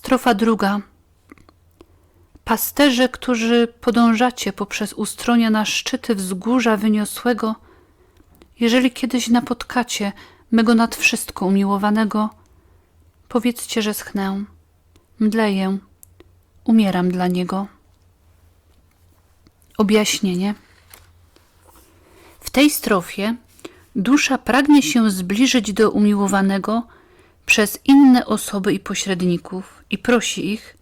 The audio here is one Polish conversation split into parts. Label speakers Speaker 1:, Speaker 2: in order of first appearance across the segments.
Speaker 1: Strofa druga. Pasterze, którzy podążacie poprzez ustronia na szczyty wzgórza wyniosłego, jeżeli kiedyś napotkacie mego nad wszystko umiłowanego, powiedzcie, że schnę, mdleję, umieram dla niego. Objaśnienie. W tej strofie dusza pragnie się zbliżyć do umiłowanego przez inne osoby i pośredników i prosi ich,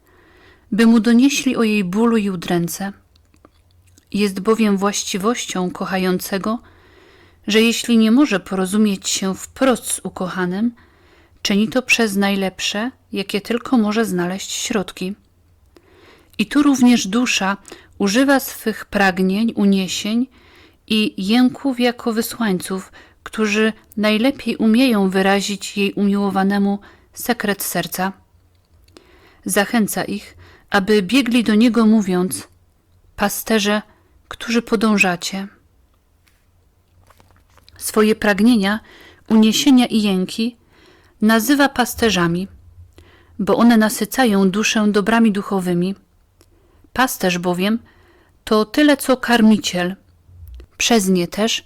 Speaker 1: by mu donieśli o jej bólu i udręce. Jest bowiem właściwością kochającego, że jeśli nie może porozumieć się wprost z ukochanym, czyni to przez najlepsze, jakie tylko może znaleźć środki. I tu również dusza używa swych pragnień, uniesień i jęków jako wysłańców, którzy najlepiej umieją wyrazić jej umiłowanemu sekret serca. Zachęca ich, aby biegli do niego mówiąc: Pasterze, którzy podążacie. Swoje pragnienia, uniesienia i jęki nazywa pasterzami, bo one nasycają duszę dobrami duchowymi. Pasterz bowiem to tyle co karmiciel. Przez nie też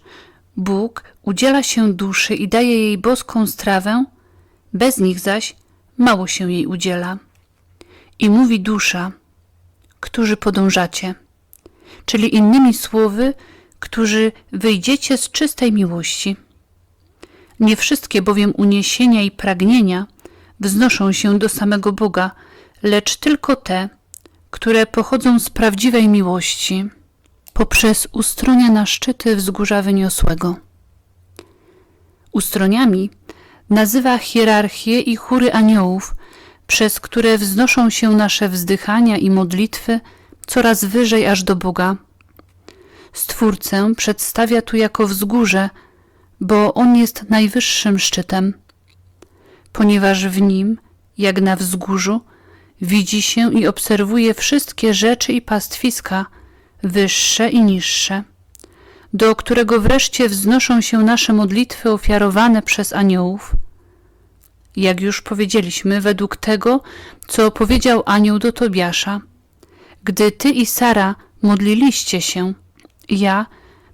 Speaker 1: Bóg udziela się duszy i daje jej boską strawę, bez nich zaś mało się jej udziela. I mówi dusza, którzy podążacie, czyli innymi słowy, którzy wyjdziecie z czystej miłości. Nie wszystkie bowiem uniesienia i pragnienia wznoszą się do samego Boga, lecz tylko te, które pochodzą z prawdziwej miłości, poprzez ustronia na szczyty wzgórza wyniosłego. Ustroniami nazywa hierarchię i chóry aniołów, przez które wznoszą się nasze wzdychania i modlitwy coraz wyżej aż do Boga. Stwórcę przedstawia tu jako wzgórze, bo on jest najwyższym szczytem, ponieważ w nim, jak na wzgórzu, widzi się i obserwuje wszystkie rzeczy i pastwiska, wyższe i niższe, do którego wreszcie wznoszą się nasze modlitwy ofiarowane przez aniołów. Jak już powiedzieliśmy, według tego, co powiedział anioł do Tobiasza, gdy ty i Sara modliliście się, ja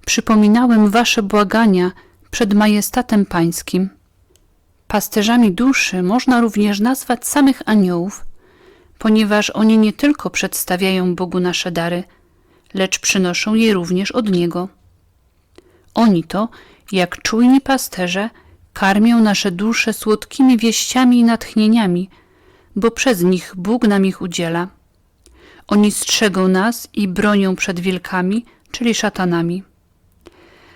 Speaker 1: przypominałem wasze błagania przed majestatem pańskim. Pasterzami duszy można również nazwać samych aniołów, ponieważ oni nie tylko przedstawiają Bogu nasze dary, lecz przynoszą je również od Niego. Oni to, jak czujni pasterze, karmią nasze dusze słodkimi wieściami i natchnieniami, bo przez nich Bóg nam ich udziela. Oni strzegą nas i bronią przed wilkami, czyli szatanami.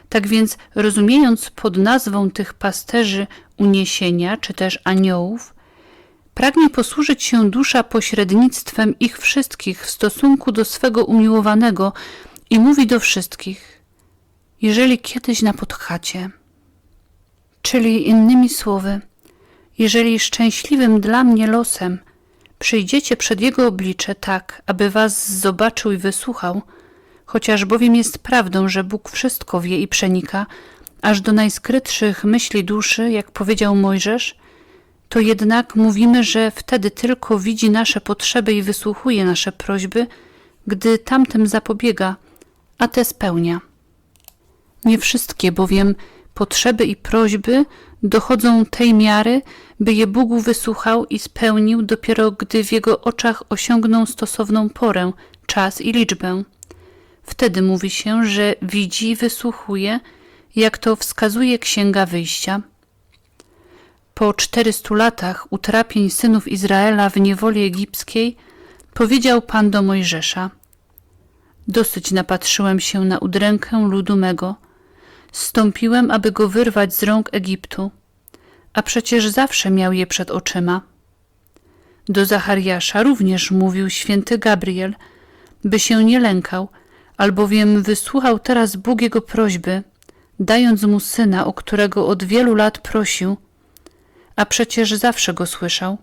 Speaker 1: Tak więc, rozumiejąc pod nazwą tych pasterzy uniesienia, czy też aniołów, pragnie posłużyć się dusza pośrednictwem ich wszystkich w stosunku do swego umiłowanego i mówi do wszystkich: Jeżeli kiedyś napotkacie, czyli innymi słowy, jeżeli szczęśliwym dla mnie losem przyjdziecie przed Jego oblicze tak, aby was zobaczył i wysłuchał, chociaż bowiem jest prawdą, że Bóg wszystko wie i przenika, aż do najskrytszych myśli duszy, jak powiedział Mojżesz, to jednak mówimy, że wtedy tylko widzi nasze potrzeby i wysłuchuje nasze prośby, gdy tamtym zapobiega, a te spełnia. Nie wszystkie bowiem potrzeby i prośby dochodzą tej miary, by je Bóg wysłuchał i spełnił dopiero gdy w Jego oczach osiągną stosowną porę, czas i liczbę. Wtedy mówi się, że widzi i wysłuchuje, jak to wskazuje Księga Wyjścia. Po czterystu latach utrapień synów Izraela w niewoli egipskiej powiedział Pan do Mojżesza Dosyć napatrzyłem się na udrękę ludu mego. Stąpiłem, aby go wyrwać z rąk Egiptu, a przecież zawsze miał je przed oczyma. Do Zachariasza również mówił święty Gabriel, by się nie lękał, albowiem wysłuchał teraz Bóg jego prośby, dając mu syna, o którego od wielu lat prosił, a przecież zawsze go słyszał.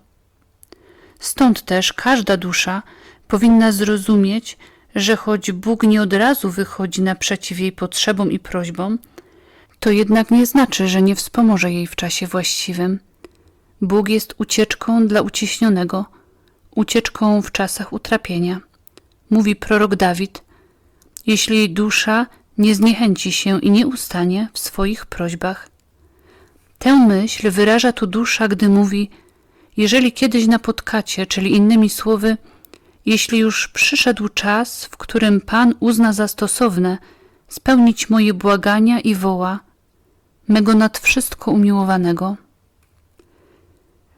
Speaker 1: Stąd też każda dusza powinna zrozumieć, że choć Bóg nie od razu wychodzi naprzeciw jej potrzebom i prośbom, to jednak nie znaczy, że nie wspomoże jej w czasie właściwym. Bóg jest ucieczką dla uciśnionego, ucieczką w czasach utrapienia. Mówi prorok Dawid: Jeśli dusza nie zniechęci się i nie ustanie w swoich prośbach. Tę myśl wyraża tu dusza, gdy mówi: Jeżeli kiedyś napotkacie, czyli innymi słowy, jeśli już przyszedł czas, w którym Pan uzna za stosowne spełnić moje błagania i woła, mego nad wszystko umiłowanego,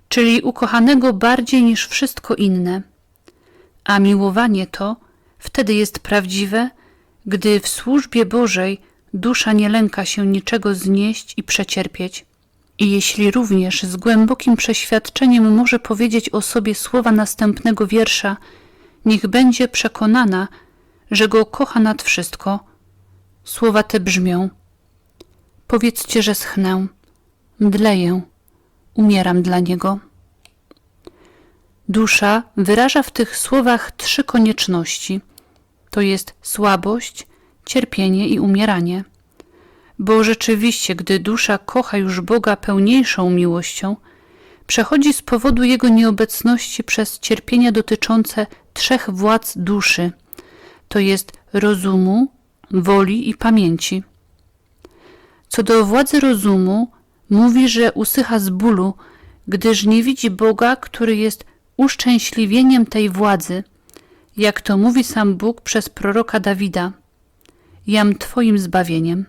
Speaker 1: czyli ukochanego bardziej niż wszystko inne, a miłowanie to wtedy jest prawdziwe, gdy w służbie Bożej dusza nie lęka się niczego znieść i przecierpieć. I jeśli również z głębokim przeświadczeniem może powiedzieć o sobie słowa następnego wiersza, niech będzie przekonana, że go kocha nad wszystko. Słowa te brzmią: Powiedzcie, że schnę, mdleję, umieram dla niego. Dusza wyraża w tych słowach trzy konieczności: to jest słabość, cierpienie i umieranie. Bo rzeczywiście, gdy dusza kocha już Boga pełniejszą miłością, przechodzi z powodu Jego nieobecności przez cierpienia dotyczące trzech władz duszy, to jest rozumu, woli i pamięci. Co do władzy rozumu, mówi, że usycha z bólu, gdyż nie widzi Boga, który jest uszczęśliwieniem tej władzy, jak to mówi sam Bóg przez proroka Dawida: Jam Twoim zbawieniem.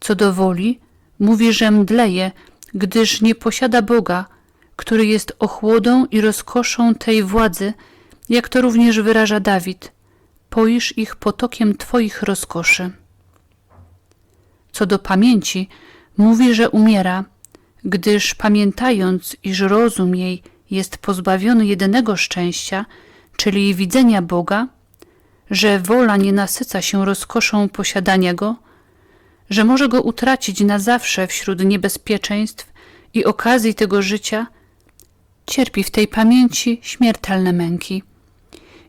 Speaker 1: Co do woli, mówi, że mdleje, gdyż nie posiada Boga, który jest ochłodą i rozkoszą tej władzy, jak to również wyraża Dawid. Poisz ich potokiem Twoich rozkoszy. Co do pamięci, mówi, że umiera, gdyż pamiętając, iż rozum jej jest pozbawiony jedynego szczęścia, czyli widzenia Boga, że wola nie nasyca się rozkoszą posiadania Go, że może Go utracić na zawsze wśród niebezpieczeństw i okazji tego życia, cierpi w tej pamięci śmiertelne męki.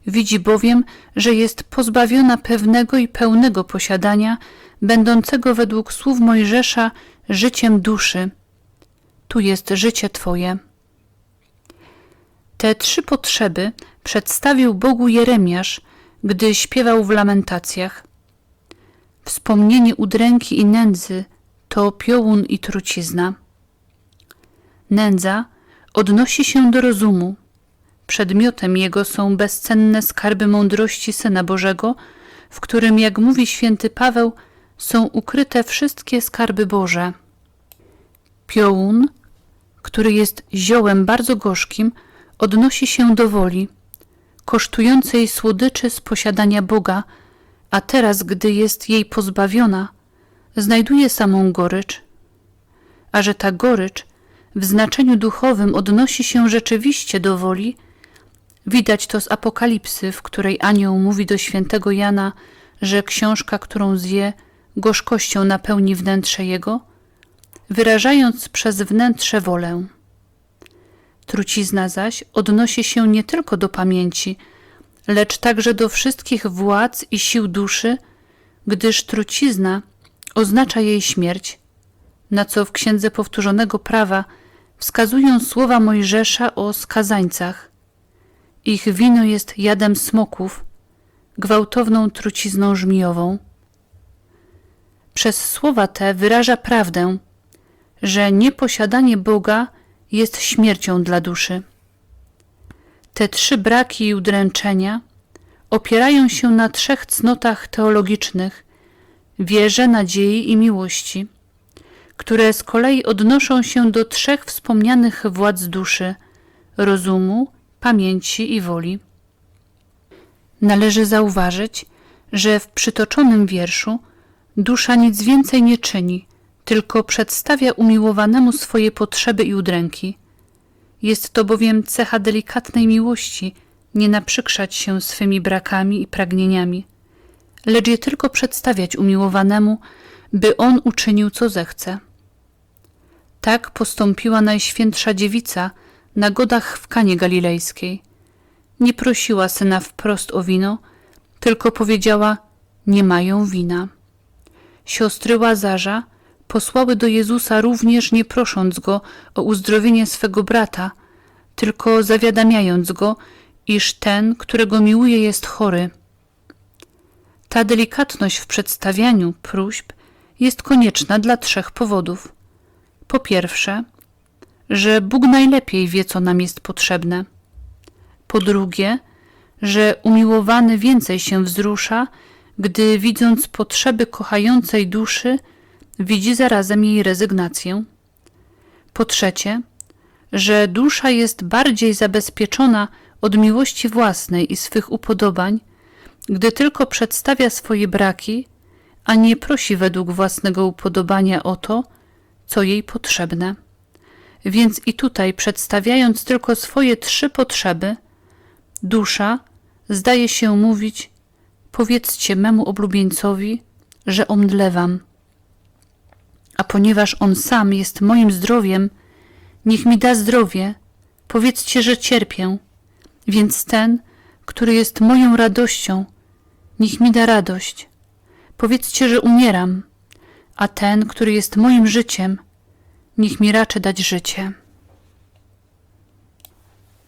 Speaker 1: Widzi bowiem, że jest pozbawiona pewnego i pełnego posiadania, będącego według słów Mojżesza życiem duszy. Tu jest życie Twoje. Te trzy potrzeby przedstawił Bogu Jeremiasz, gdy śpiewał w lamentacjach. Wspomnienie udręki i nędzy to piołun i trucizna. Nędza odnosi się do rozumu. Przedmiotem jego są bezcenne skarby mądrości Syna Bożego, w którym, jak mówi święty Paweł, są ukryte wszystkie skarby Boże. Piołun, który jest ziołem bardzo gorzkim, odnosi się do woli, kosztującej słodyczy z posiadania Boga, a teraz, gdy jest jej pozbawiona, znajduje samą gorycz. A że ta gorycz w znaczeniu duchowym odnosi się rzeczywiście do woli, widać to z Apokalipsy, w której anioł mówi do świętego Jana, że książka, którą zje, gorzkością napełni wnętrze jego, wyrażając przez wnętrze wolę. Trucizna zaś odnosi się nie tylko do pamięci, lecz także do wszystkich władz i sił duszy, gdyż trucizna oznacza jej śmierć, na co w Księdze Powtórzonego Prawa wskazują słowa Mojżesza o skazańcach. Ich wino jest jadem smoków, gwałtowną trucizną żmijową. Przez słowa te wyraża prawdę, że nieposiadanie Boga jest śmiercią dla duszy. Te trzy braki i udręczenia opierają się na trzech cnotach teologicznych wierze, nadziei i miłości, które z kolei odnoszą się do trzech wspomnianych władz duszy rozumu, pamięci i woli. Należy zauważyć, że w przytoczonym wierszu dusza nic więcej nie czyni, tylko przedstawia umiłowanemu swoje potrzeby i udręki. Jest to bowiem cecha delikatnej miłości, nie naprzykrzać się swymi brakami i pragnieniami, lecz je tylko przedstawiać umiłowanemu, by on uczynił co zechce. Tak postąpiła Najświętsza Dziewica na godach w Kanie Galilejskiej. Nie prosiła syna wprost o wino, tylko powiedziała: Nie mają wina. Siostry Łazarza posłały do Jezusa również nie prosząc go o uzdrowienie swego brata, tylko zawiadamiając go, iż ten, którego miłuje, jest chory. Ta delikatność w przedstawianiu próśb jest konieczna dla trzech powodów. Po pierwsze, że Bóg najlepiej wie, co nam jest potrzebne. Po drugie, że umiłowany więcej się wzrusza, gdy widząc potrzeby kochającej duszy, widzi zarazem jej rezygnację. Po trzecie, że dusza jest bardziej zabezpieczona od miłości własnej i swych upodobań, gdy tylko przedstawia swoje braki, a nie prosi według własnego upodobania o to, co jej potrzebne. Więc i tutaj, przedstawiając tylko swoje trzy potrzeby, dusza zdaje się mówić: Powiedzcie memu oblubieńcowi, że omdlewam. A ponieważ on sam jest moim zdrowiem, niech mi da zdrowie, powiedzcie, że cierpię. Więc ten, który jest moją radością, niech mi da radość. Powiedzcie, że umieram, a ten, który jest moim życiem, niech mi raczy dać życie.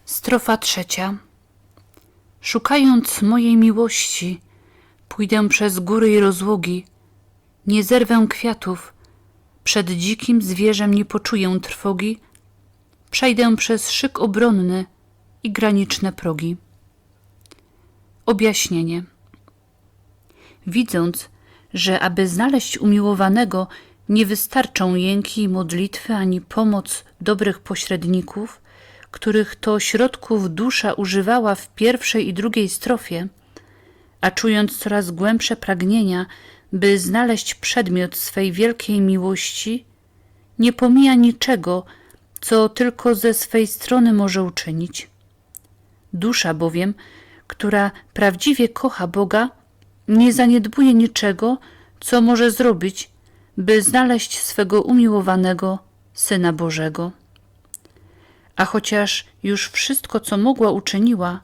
Speaker 1: Strofa trzecia. Szukając mojej miłości, pójdę przez góry i rozłogi, nie zerwę kwiatów, przed dzikim zwierzem nie poczuję trwogi, przejdę przez szyk obronny i graniczne progi. Objaśnienie. Widząc, że aby znaleźć umiłowanego, nie wystarczą jęki i modlitwy ani pomoc dobrych pośredników, których to środków dusza używała w pierwszej i drugiej strofie, a czując coraz głębsze pragnienia, by znaleźć przedmiot swej wielkiej miłości, nie pomija niczego, co tylko ze swej strony może uczynić. Dusza bowiem, która prawdziwie kocha Boga, nie zaniedbuje niczego, co może zrobić, by znaleźć swego umiłowanego Syna Bożego. A chociaż już wszystko, co mogła, uczyniła,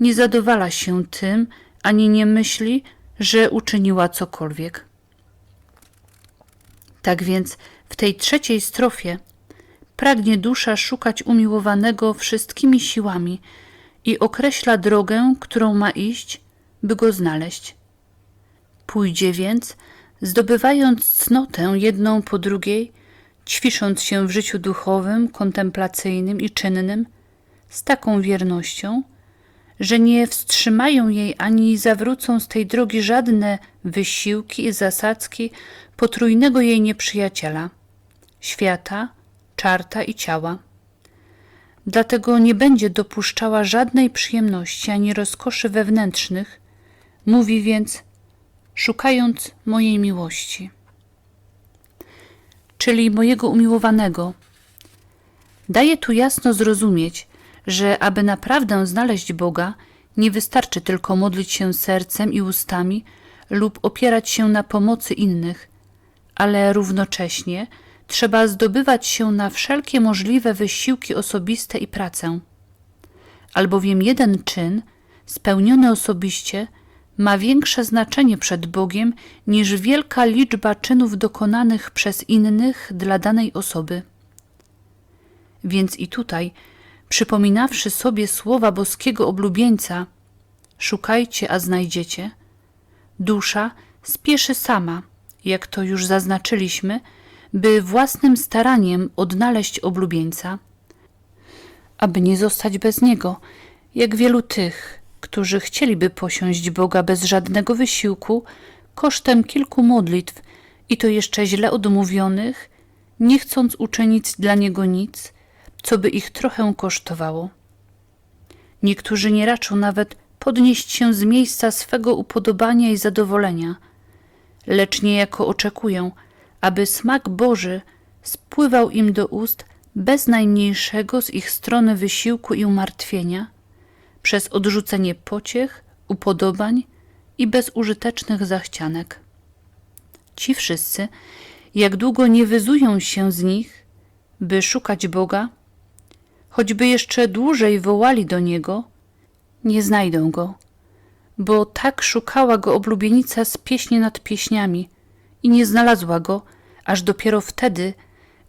Speaker 1: nie zadowala się tym, ani nie myśli, że uczyniła cokolwiek. Tak więc w tej trzeciej strofie pragnie dusza szukać umiłowanego wszystkimi siłami i określa drogę, którą ma iść, by go znaleźć. Pójdzie więc, zdobywając cnotę jedną po drugiej, ćwisząc się w życiu duchowym, kontemplacyjnym i czynnym, z taką wiernością, że nie wstrzymają jej ani zawrócą z tej drogi żadne wysiłki i zasadzki potrójnego jej nieprzyjaciela świata, czarta i ciała. Dlatego nie będzie dopuszczała żadnej przyjemności ani rozkoszy wewnętrznych, mówi więc, szukając mojej miłości, czyli mojego umiłowanego. Daje tu jasno zrozumieć, że aby naprawdę znaleźć Boga, nie wystarczy tylko modlić się sercem i ustami lub opierać się na pomocy innych, ale równocześnie trzeba zdobywać się na wszelkie możliwe wysiłki osobiste i pracę. Albowiem jeden czyn, spełniony osobiście, ma większe znaczenie przed Bogiem niż wielka liczba czynów dokonanych przez innych dla danej osoby. Więc i tutaj przypominawszy sobie słowa boskiego oblubieńca szukajcie, a znajdziecie, dusza spieszy sama, jak to już zaznaczyliśmy, by własnym staraniem odnaleźć oblubieńca, aby nie zostać bez niego, jak wielu tych, którzy chcieliby posiąść Boga bez żadnego wysiłku, kosztem kilku modlitw i to jeszcze źle odmówionych, nie chcąc uczynić dla Niego nic, co by ich trochę kosztowało. Niektórzy nie raczą nawet podnieść się z miejsca swego upodobania i zadowolenia, lecz niejako oczekują, aby smak Boży spływał im do ust bez najmniejszego z ich strony wysiłku i umartwienia, przez odrzucenie pociech, upodobań i bezużytecznych zachcianek. Ci wszyscy, jak długo nie wyzują się z nich, by szukać Boga, choćby jeszcze dłużej wołali do niego, nie znajdą go, bo tak szukała go oblubienica z pieśni nad pieśniami i nie znalazła go, aż dopiero wtedy,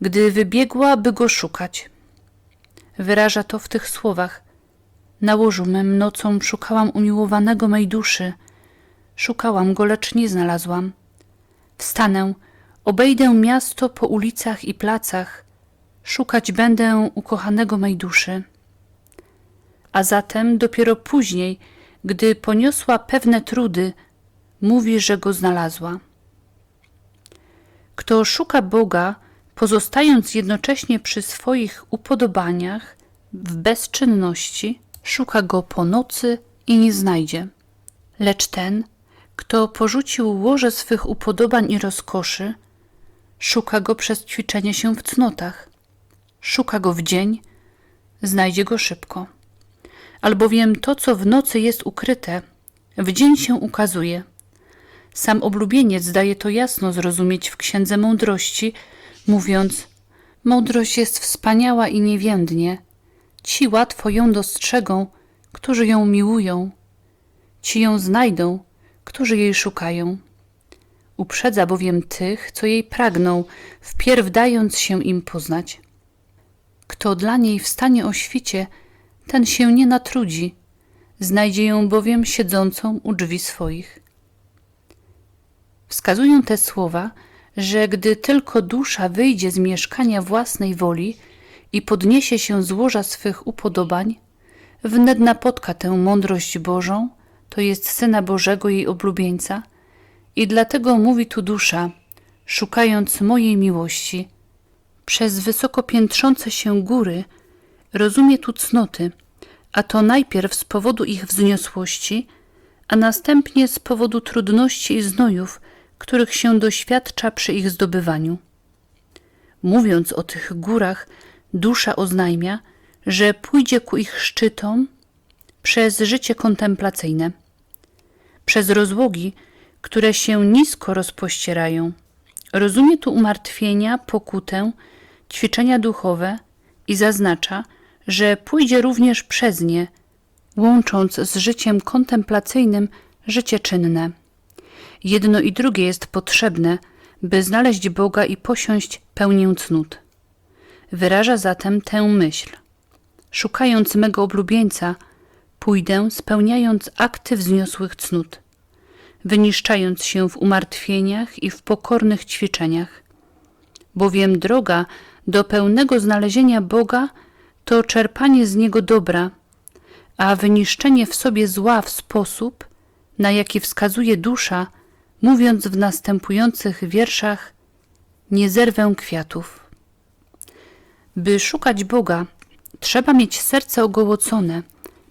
Speaker 1: gdy wybiegła, by go szukać. Wyraża to w tych słowach. Na łożu mym nocą szukałam umiłowanego mej duszy. Szukałam go, lecz nie znalazłam. Wstanę, obejdę miasto po ulicach i placach. Szukać będę ukochanego mej duszy. A zatem dopiero później, gdy poniosła pewne trudy, mówi, że go znalazła. Kto szuka Boga, pozostając jednocześnie przy swoich upodobaniach, w bezczynności, szuka go po nocy i nie znajdzie. Lecz ten, kto porzucił łoże swych upodobań i rozkoszy, szuka go przez ćwiczenie się w cnotach. Szuka go w dzień, znajdzie go szybko. Albowiem to, co w nocy jest ukryte, w dzień się ukazuje. Sam oblubieniec daje to jasno zrozumieć w Księdze Mądrości, mówiąc: Mądrość jest wspaniała i niewiędnie. Ci łatwo ją dostrzegą, którzy ją miłują. Ci ją znajdą, którzy jej szukają. Uprzedza bowiem tych, co jej pragną, wpierw dając się im poznać. Kto dla niej wstanie o świcie, ten się nie natrudzi, znajdzie ją bowiem siedzącą u drzwi swoich. Wskazują te słowa, że gdy tylko dusza wyjdzie z mieszkania własnej woli i podniesie się z łoża swych upodobań, wnet napotka tę mądrość Bożą, to jest Syna Bożego jej oblubieńca, i dlatego mówi tu dusza, szukając mojej miłości. Przez wysoko piętrzące się góry rozumie tu cnoty, a to najpierw z powodu ich wzniosłości, a następnie z powodu trudności i znojów, których się doświadcza przy ich zdobywaniu. Mówiąc o tych górach, dusza oznajmia, że pójdzie ku ich szczytom przez życie kontemplacyjne, przez rozłogi, które się nisko rozpościerają. Rozumie tu umartwienia, pokutę, ćwiczenia duchowe i zaznacza, że pójdzie również przez nie, łącząc z życiem kontemplacyjnym życie czynne. Jedno i drugie jest potrzebne, by znaleźć Boga i posiąść pełnię cnót. Wyraża zatem tę myśl. Szukając mego oblubieńca, pójdę spełniając akty wzniosłych cnót, wyniszczając się w umartwieniach i w pokornych ćwiczeniach. Bowiem droga do pełnego znalezienia Boga to czerpanie z Niego dobra, a wyniszczenie w sobie zła w sposób, na jaki wskazuje dusza, mówiąc w następujących wierszach: Nie zerwę kwiatów. By szukać Boga, trzeba mieć serce ogołocone,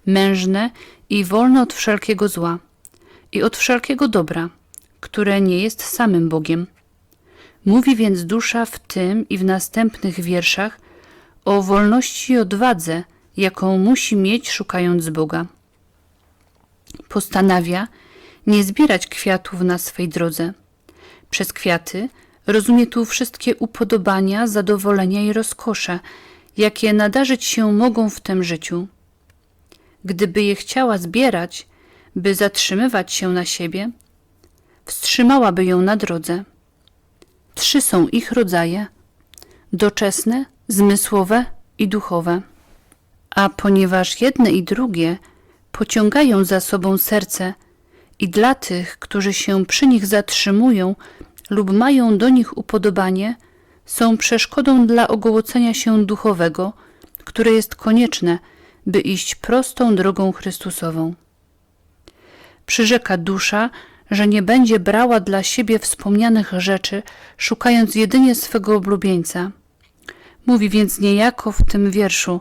Speaker 1: mężne i wolne od wszelkiego zła i od wszelkiego dobra, które nie jest samym Bogiem. Mówi więc dusza w tym i w następnych wierszach o wolności i odwadze, jaką musi mieć szukając Boga. Postanawia nie zbierać kwiatów na swej drodze. Przez kwiaty rozumie tu wszystkie upodobania, zadowolenia i rozkosze, jakie nadarzyć się mogą w tym życiu. Gdyby je chciała zbierać, by zatrzymywać się na siebie, wstrzymałaby ją na drodze. Trzy są ich rodzaje: doczesne, zmysłowe i duchowe. A ponieważ jedne i drugie pociągają za sobą serce i dla tych, którzy się przy nich zatrzymują lub mają do nich upodobanie, są przeszkodą dla ogołocenia się duchowego, które jest konieczne, by iść prostą drogą Chrystusową. Przyrzeka dusza, że nie będzie brała dla siebie wspomnianych rzeczy, szukając jedynie swego oblubieńca. Mówi więc niejako w tym wierszu: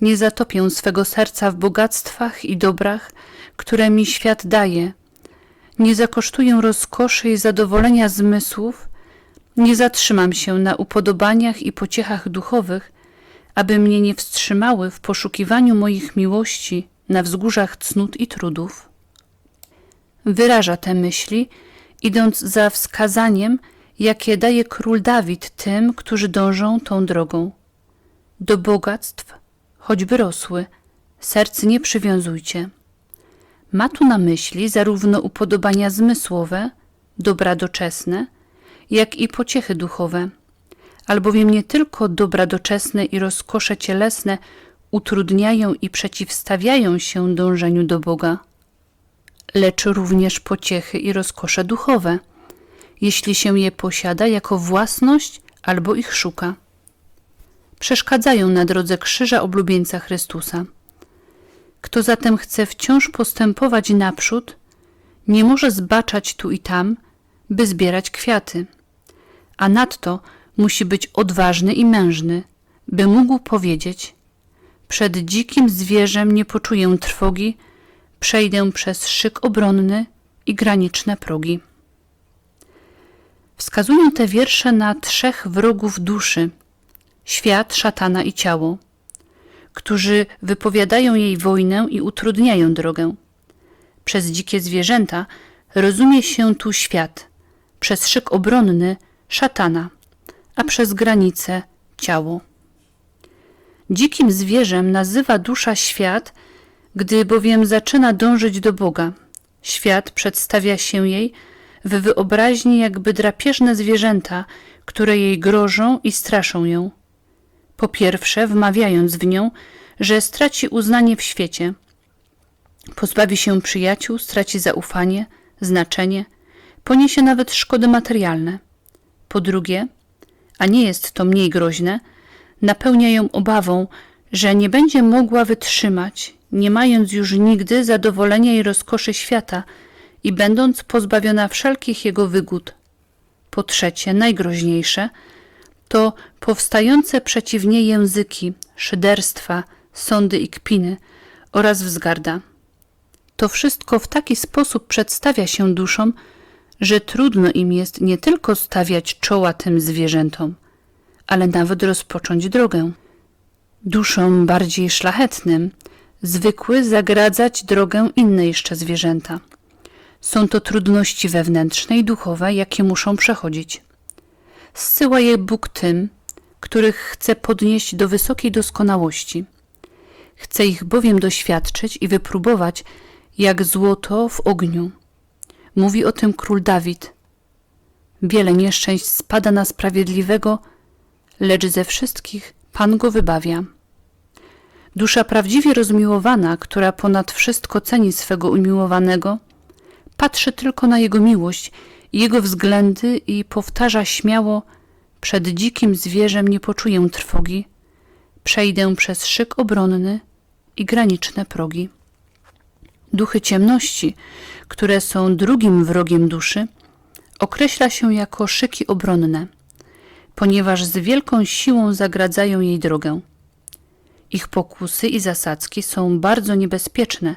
Speaker 1: Nie zatopię swego serca w bogactwach i dobrach, które mi świat daje. Nie zakosztuję rozkoszy i zadowolenia zmysłów, nie zatrzymam się na upodobaniach i pociechach duchowych, aby mnie nie wstrzymały w poszukiwaniu moich miłości na wzgórzach cnót i trudów. Wyraża te myśli, idąc za wskazaniem, jakie daje król Dawid tym, którzy dążą tą drogą. Do bogactw, choćby rosły, serc nie przywiązujcie. Ma tu na myśli zarówno upodobania zmysłowe, dobra doczesne, jak i pociechy duchowe, albowiem nie tylko dobra doczesne i rozkosze cielesne utrudniają i przeciwstawiają się dążeniu do Boga, lecz również pociechy i rozkosze duchowe, jeśli się je posiada jako własność albo ich szuka. Przeszkadzają na drodze krzyża oblubieńca Chrystusa. Kto zatem chce wciąż postępować naprzód, nie może zbaczać tu i tam, by zbierać kwiaty, a nadto musi być odważny i mężny, by mógł powiedzieć: Przed dzikim zwierzem nie poczuję trwogi, przejdę przez szyk obronny i graniczne progi. Wskazują te wiersze na trzech wrogów duszy świat, szatana i ciało, którzy wypowiadają jej wojnę i utrudniają drogę. Przez dzikie zwierzęta rozumie się tu świat, przez szyk obronny szatana, a przez granicę ciało. Dzikim zwierzem nazywa dusza świat, gdy bowiem zaczyna dążyć do Boga. Świat przedstawia się jej w wyobraźni jakby drapieżne zwierzęta, które jej grożą i straszą ją. Po pierwsze, wmawiając w nią, że straci uznanie w świecie, pozbawi się przyjaciół, straci zaufanie, znaczenie, poniesie nawet szkody materialne. Po drugie, a nie jest to mniej groźne, napełnia ją obawą, że nie będzie mogła wytrzymać, nie mając już nigdy zadowolenia i rozkoszy świata i będąc pozbawiona wszelkich jego wygód. Po trzecie, najgroźniejsze, to powstające przeciw niej języki, szyderstwa, sądy i kpiny oraz wzgarda. To wszystko w taki sposób przedstawia się duszom, że trudno im jest nie tylko stawiać czoła tym zwierzętom, ale nawet rozpocząć drogę. Duszom bardziej szlachetnym zwykły zagradzać drogę inne jeszcze zwierzęta. Są to trudności wewnętrzne i duchowe, jakie muszą przechodzić. Zsyła je Bóg tym, których chce podnieść do wysokiej doskonałości. Chce ich bowiem doświadczyć i wypróbować jak złoto w ogniu. Mówi o tym król Dawid. Wiele nieszczęść spada na sprawiedliwego, lecz ze wszystkich Pan go wybawia. Dusza prawdziwie rozmiłowana, która ponad wszystko ceni swego umiłowanego, patrzy tylko na jego miłość i jego względy i powtarza śmiało: Przed dzikim zwierzem nie poczuję trwogi, przejdę przez szyk obronny i graniczne progi. Duchy ciemności, które są drugim wrogiem duszy, określa się jako szyki obronne, ponieważ z wielką siłą zagradzają jej drogę. Ich pokusy i zasadzki są bardzo niebezpieczne,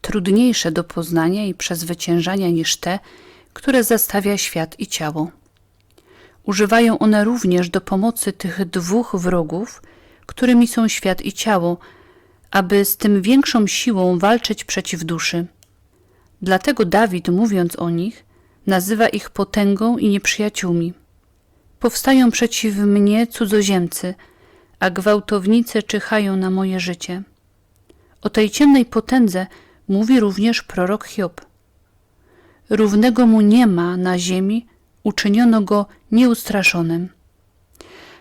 Speaker 1: trudniejsze do poznania i przezwyciężania niż te, które zastawia świat i ciało. Używają one również do pomocy tych dwóch wrogów, którymi są świat i ciało, aby z tym większą siłą walczyć przeciw duszy. Dlatego Dawid, mówiąc o nich, nazywa ich potęgą i nieprzyjaciółmi. Powstają przeciw mnie cudzoziemcy, a gwałtownicy czyhają na moje życie. O tej ciemnej potędze mówi również prorok Hiob. Równego mu nie ma na ziemi, uczyniono go nieustraszonym.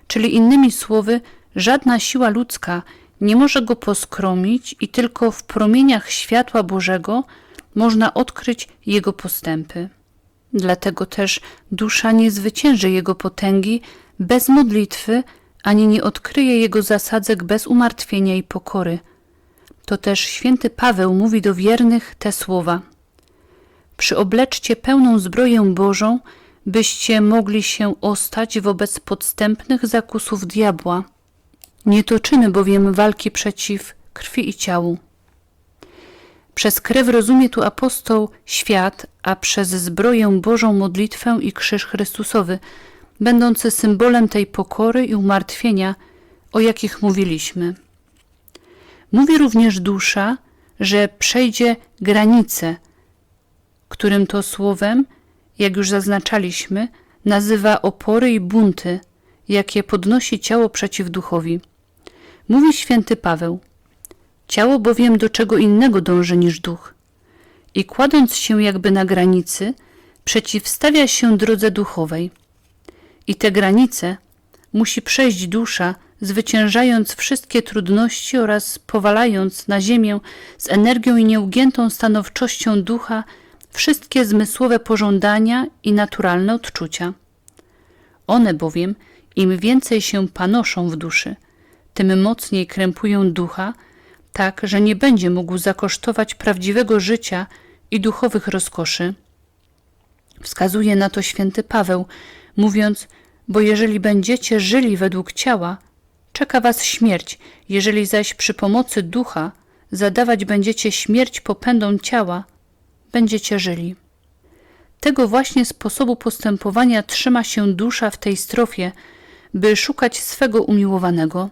Speaker 1: Czyli innymi słowy, żadna siła ludzka nie może go poskromić i tylko w promieniach światła Bożego można odkryć jego postępy. Dlatego też dusza nie zwycięży jego potęgi bez modlitwy, ani nie odkryje jego zasadzek bez umartwienia i pokory. To też święty Paweł mówi do wiernych te słowa: Przyobleczcie pełną zbroję Bożą, byście mogli się ostać wobec podstępnych zakusów diabła. Nie toczymy bowiem walki przeciw krwi i ciału. Przez krew rozumie tu apostoł świat, a przez zbroję Bożą modlitwę i krzyż Chrystusowy, będący symbolem tej pokory i umartwienia, o jakich mówiliśmy. Mówi również dusza, że przejdzie granice, którym to słowem, jak już zaznaczaliśmy, nazywa opory i bunty, jakie podnosi ciało przeciw duchowi. Mówi święty Paweł: Ciało bowiem do czego innego dąży niż duch, i kładąc się jakby na granicy, przeciwstawia się drodze duchowej. I te granice, musi przejść dusza, zwyciężając wszystkie trudności oraz powalając na ziemię z energią i nieugiętą stanowczością ducha wszystkie zmysłowe pożądania i naturalne odczucia. One bowiem, im więcej się panoszą w duszy, tym mocniej krępują ducha, tak, że nie będzie mógł zakosztować prawdziwego życia i duchowych rozkoszy. Wskazuje na to święty Paweł, mówiąc, bo jeżeli będziecie żyli według ciała, czeka was śmierć, jeżeli zaś przy pomocy ducha zadawać będziecie śmierć popędom ciała, będziecie żyli. Tego właśnie sposobu postępowania trzyma się dusza w tej strofie, by szukać swego umiłowanego,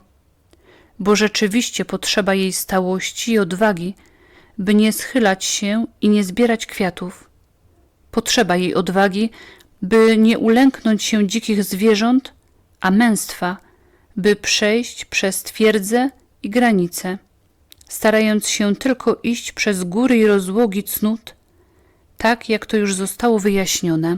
Speaker 1: bo rzeczywiście potrzeba jej stałości i odwagi, by nie schylać się i nie zbierać kwiatów. Potrzeba jej odwagi, by nie ulęknąć się dzikich zwierząt, a męstwa, by przejść przez twierdzę i granice, starając się tylko iść przez góry i rozłogi cnót, tak jak to już zostało wyjaśnione.